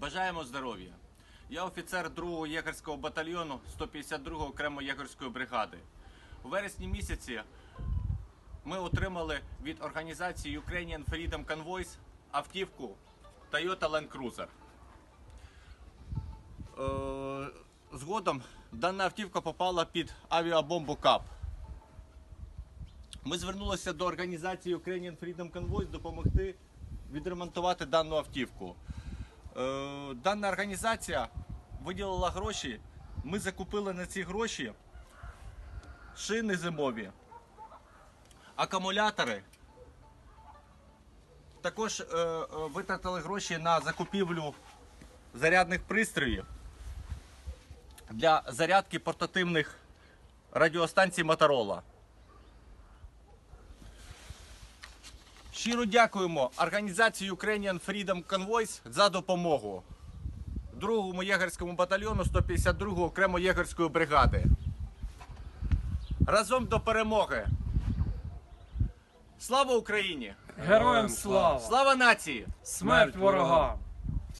Бажаємо здоров'я. Я офіцер 2-го єгерського батальйону 152-го окремо єгерської бригади. У вересні місяці ми отримали від організації Ukrainian Freedom Convoys автівку Toyota Land Cruiser. Е, Згодом дана автівка попала під авіабомбу КАП. Ми звернулися до організації Ukrainian Freedom Convoys допомогти відремонтувати дану автівку. Е, Дана організація виділила гроші. Ми закупили на ці гроші шини зимові, акумулятори. Також е, е, витратили гроші на закупівлю зарядних пристроїв для зарядки портативних радіостанцій Моторола. Щиро дякуємо організації Ukrainian Freedom Convoys за допомогу. Другому єгерському батальйону 152-го окремо єгерської бригади. Разом до перемоги. Слава Україні! Героям слава! Слава нації! Смерть ворогам!